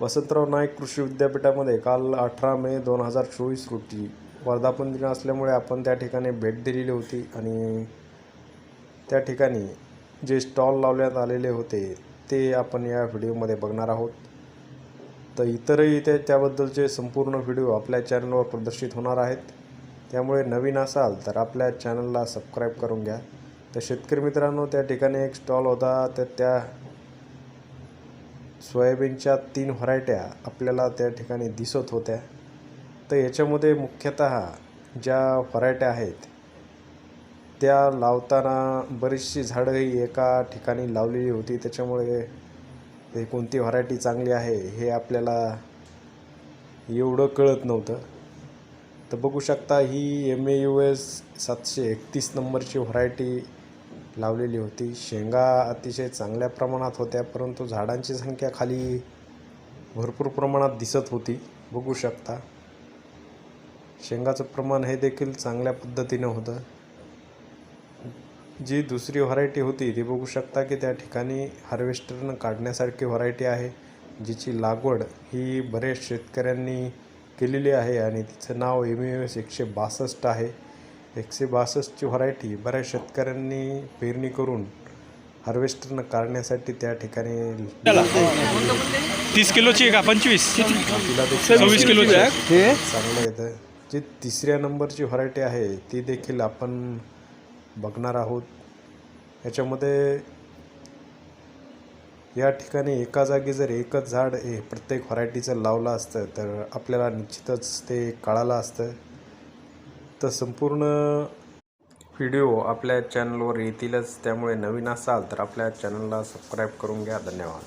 वसंतराव नाईक कृषी विद्यापीठामध्ये काल अठरा मे दोन हजार चोवीस रोजी वर्धापन दिन असल्यामुळे आपण त्या ठिकाणी भेट दिलेली होती आणि त्या ठिकाणी जे स्टॉल लावण्यात आलेले होते ते आपण या व्हिडिओमध्ये बघणार आहोत. तर इतरही ते त्याबद्दलचे संपूर्ण व्हिडिओ आपल्या चॅनलवर प्रदर्शित होणार आहेत. त्यामुळे नवीन असाल तर आपल्या चॅनलला सबस्क्राईब करून घ्या. तर शेतकरी मित्रांनो त्या ठिकाणी एक स्टॉल होता तर त्या सोयाबीनच्या तीन व्हरायट्या आपल्याला त्या ठिकाणी दिसत होत्या. तर याच्यामध्ये मुख्यतः ज्या व्हरायट्या आहेत त्या लावताना बरीचशी झाडं ही एका ठिकाणी लावलेली होती. त्याच्यामुळे हे कोणती व्हरायटी चांगली आहे हे आपल्याला एवढं कळत नव्हतं. तर बघू शकता ही एम ए यू एस सातशे एकतीस नंबरची व्हरायटी लावलेली होती. शेंगा अतिशय चांगल्या प्रमाणात होत्या परंतु झाडांची संख्या खाली भरपूर प्रमाणात दिसत होती. बघू शकता. शेंगाचं प्रमाण हे देखील चांगल्या पद्धतीनं होतं. जी दुसरी व्हरायटी होती ती बघू शकता की त्या ठिकाणी हार्वेस्टरनं काढण्यासारखी व्हरायटी आहे जिची लागवड ही बरेच शेतकऱ्यांनी केलेली आहे आणि तिचं नाव एम यू एस एकशे बासष्ट आहे. एकशे बासष्टची व्हरायटी बऱ्याच शेतकऱ्यांनी पेरणी करून हार्वेस्टरनं काढण्यासाठी त्या ठिकाणी तीस किलोची आहे का? पंचवीस? सव्वीस किलोची आहे. चांगलं येतं. जी तिसऱ्या नंबरची व्हरायटी आहे ती देखील आपण बघणार आहोत. याच्यामध्ये या ठिकाणी एका जागी जर एकच झाड हे प्रत्येक व्हरायटीचं लावलं असतं तर आपल्याला निश्चितच ते कळालं असतं. तर संपूर्ण व्हिडिओ आपल्या चॅनलवर येतीलच. त्यामुळे नवीन असाल तर आपल्या चॅनलला सबस्क्राईब करून घ्या. धन्यवाद.